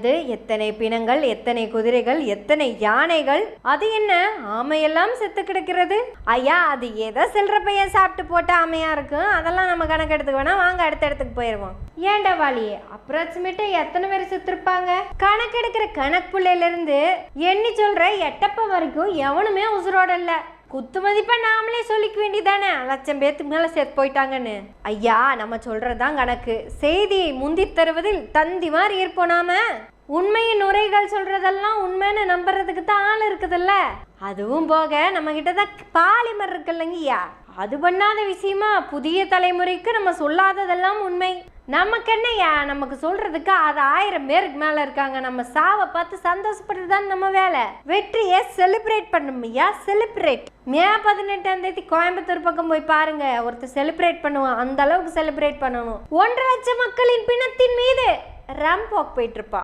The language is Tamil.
இது எத்தனை பிணங்கள் எத்தனை குதிரைகள் எத்தனை யானைகள் அது என்ன? ஆமையெல்லாம் செத்து கிடக்கிறது. ஐயா அது எதை செல்ற பையன் சாப்பிட்டு போட்ட ஆமையா இருக்கும் அதெல்லாம் நம்ம கணக்கு எடுத்துக்க வேணாம். வாங்க அடுத்த இடத்துக்கு போயிடுவோம் ஏன்டா வாலியே அப்ராக்சிமேட்டா எத்தனை பேர் செத்துருப்பாங்க? கணக்கு எடுக்கிற கணக்குள்ள இருந்து எண்ணி சொல்ற எட்டப்ப வரைக்கும் எவனுமே உசுரோட இல்லை. குத்து மதிப்பா நாமளே சொல்லிக்க வேண்டியதானே? லட்சம் பேத்துக்கு மேல சேர்த்து போயிட்டாங்கன்னு. ஐயா நம்ம சொல்றதுதான் கணக்கு. செய்தியை முந்தி தருவதில் தந்தி மாதிரி இருப்போம் நாம? உண்மையின் நுரைகள் சொல்றதெல்லாம் உண்மைன்னு நம்புறதுக்கு தான் ஆள் இருக்குதுல்ல? அதுவும் போக நம்ம கிட்ட தான் பாலிமர் இருக்குல்லங்கய்யா அது பண்ணாத விஷயமா? புதிய தலைமுறைக்கு நம்ம சொல்லாததெல்லாம் உண்மை. நமக்கு என்னையா நமக்கு சொல்றதுக்கு அது ஆயிரம் பேருக்கு மேல இருக்காங்க. நம்ம சாவை பார்த்து சந்தோஷப்படுறது தான் நம்ம வேலை. வெற்றியை செலிப்ரேட் பண்ணுமையா செலிப்ரேட் மே பதினெட்டாம் தேதி கோயம்புத்தூர் பக்கம் போய் பாருங்க. ஒருத்தர் செலிப்ரேட் பண்ணுவான். அந்த அளவுக்கு செலிப்ரேட் பண்ணணும். ஒன்றரை லட்சம் மக்களின் பிணத்தின் மீது ரேம்ப் போயிட்டு இருப்பான்